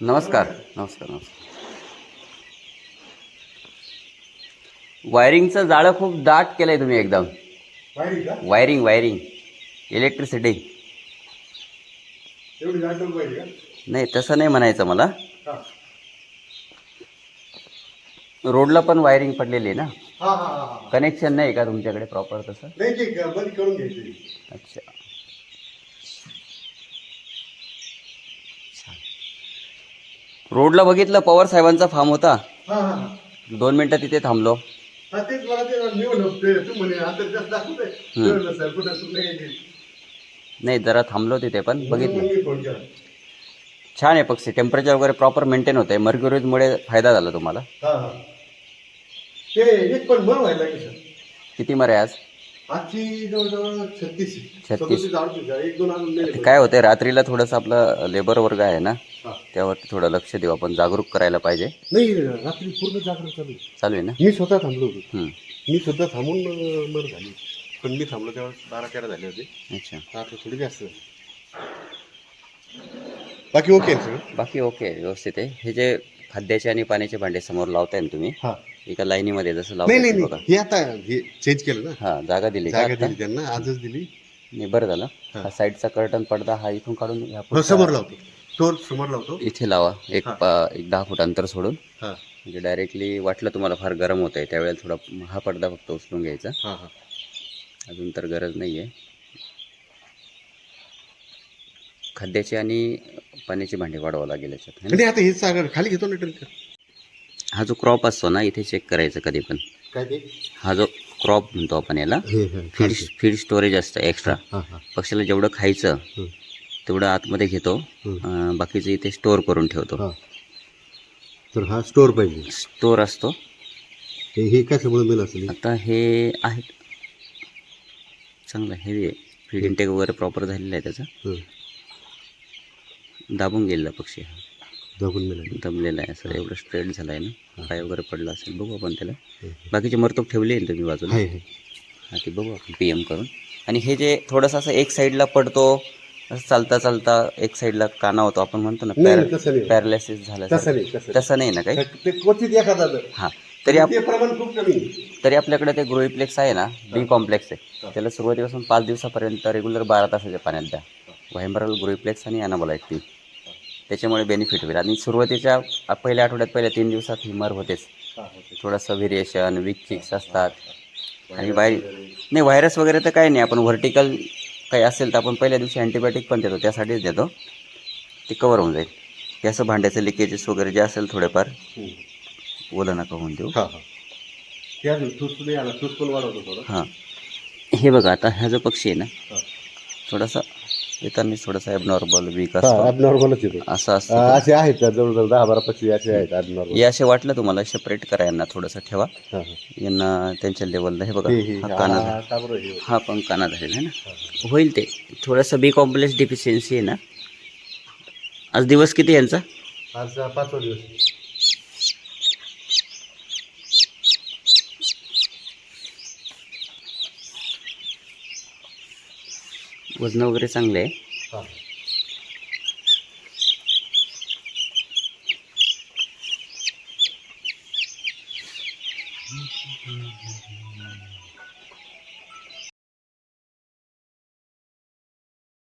नमस्कार नमस्कार नमस्कार. वायरिंगचं जाळं खूप दाट केलंय तुम्ही एकदम. वायरिंग वायरिंग इलेक्ट्रिसिटी नाही तसं नाही म्हणायचं मला. रोडला पण वायरिंग पडलेली आहे ना? हा हा हा हा. कनेक्शन नाही का तुमच्याकडे प्रॉपर तसं? अच्छा. रोडला बघितलं पवार साहेबांचा फार्म होता. हा हा हा. दोन मिनटं तिथे थांबलो. हा तेच मला ते मी म्हणलो ते तू म्हणे आता जास्त दाखवतोय. सर कुठं तुला काही नाही जरा थांबलो तिथे पण बघितलं. मी फोन केला छान आहे पक्षी. टेम्परेचर वगैरे प्रॉपर मेंटेन होत आहे मर्क्युरीजमुळे फायदा झाला तुम्हाला. हा हा. ते एक पण बरं व्हायला लागेल सर. किती मरे आज? आजची जवळजवळ छत्तीस छत्तीस. सदोतीस अडतीस आहे. एक दोन अजून ते नेले काय होतंय रात्रीला थोडंसं आपलं लेबर वर्ग आहे ना हा. त्यावरती थोडं लक्ष देऊ आपण. जागरूक करायला पाहिजे. नाही रात्री पूर्ण जागरण चालू आहे. चालू आहे ना? मी स्वतः थांबलो होतो. मी सुद्धा थांबून अं, मर झाली. पण मी थांबलो तेव्हा बारा तेरा झाले होते. अच्छा. आता थोडी जास्त झाली. बाकी ओके आहे सगळं? बाकी ओके व्यवस्थित आहे. हे जे खाद्याचे आणि पाण्याचे भांडे समोर लावताय ना तुम्ही हा. एका लाईनीमध्ये जसं नाही नाही हे आता हे चेंज केलं ना? हा जागा दिली. का जागा आता? दिली त्यांना आजच दिली. नाही बरं झालं. हा. साईडचा कर्टन पडदा हा इथून काढून ह्या हो, समोर लावतो. तो समोर लावतो. इथे लावा. एक हा. पा- एक दहा फूट अंतर सोडून. हा. म्हणजे डायरेक्टली वाटलं तुम्हाला फार गरम होत आहे त्यावेळेला थोडा हा पडदा फक्त उचलून घ्यायचा. हा हा. अजून तर गरज नाही आहे खाद्याची आणि पाण्याची भांडी वाढवावं लागेल याच्यात. है ना? आता हे सागर खाली घेतो ना टंकर. हा जो क्रॉप असतो ना इथे चेक करायचं कधी पण. काय ते? हा जो क्रॉप म्हणतो आपण याला हे हे फीड खालचे. फीड स्टोरेज असतं एक्स्ट्रा हा हा. पक्षीला जेवढं खायचं हं. तेवढं आतमध्ये घेतो हं. अं, बाकीचं इथे स्टोअर करून ठेवतो. हा. तर हा स्टोर पाहिजे. स्टोअर असतो. हे हे कशामुळे मिळालं असेल? आता हे आहे चांगलं हेवी आहे फीड इंटेक वगैरे प्रॉपर झालेलं आहे त्याचं. हं. दाबून गेलेला पक्षी हा. दाबून मिळालं दमलेला आहे असं एवढं स्ट्रेट झालं आहे ना पाय वगैरे पडला असेल बघू आपण त्याला. बाकीचे मरतोक ठेवले आहे ना तुम्ही बाजूला? हा ते बघू आपण पी एम करून. आणि हे जे थोडंसं असं एक साईडला पडतो असं चालता चालता एक साईडला काना होतो आपण म्हणतो ना पॅरालिसिस झालं तसं नाही ना काही. हां तरी आप. तरी आपल्याकडे ते ग्रोईप्लेक्स आहे ना बी कॉम्प्लेक्स आहे. त्याला सुरुवातीपासून पाच दिवसापर्यंत रेग्युलर बारा तासाच्या पाण्यात द्या. व्हायमरल ग्रोईप्लेक्स आणि अनाबोला टी त्याच्यामुळे बेनिफिट होईल. आणि सुरुवातीच्या पहिल्या आठवड्यात पहिल्या तीन दिवसात हिमर होतेच. होते. थोडंसं व्हेरिएशन वीक चिक्स असतात. आणि बाहेर नाही व्हायरस वगैरे तर काही नाही. आपण व्हर्टिकल काही असेल तर आपण पहिल्या दिवशी अँटीबायोटिक पण देतो. त्यासाठीच देतो. ते कवर होऊन जाईल. हे असं भांड्याचं लिकेजेस वगैरे जे असेल थोडेफार. ओलं नका होऊन देऊ. हा हा. हां हे. बघा आता हा जो पक्षी आहे ना हा. येताना थोडासा ॲबनॉर्मल वीक असतो ॲबनॉर्मलच येतो. असं असतं. असे आहेत का जवळजवळ दहा बारा पक्षी असे आहेत ॲबनॉर्मल हे असे वाटलं तुम्हाला? सेपरेट करा यांना थोडंसं ठेवा. हा हा. यांना त्यांच्या लेवलला हे बघा. हे हे हा काना हा, का बरं हे? हा पण काना झालेला आहे ना? होईल ते. थोडंसं बी कॉम्प्लेक्स डिफिशियन्सी आहे ना? आज दिवस किती यांचा? आज पाचवा दिवस. वजन वगैरे चांगलं आहे.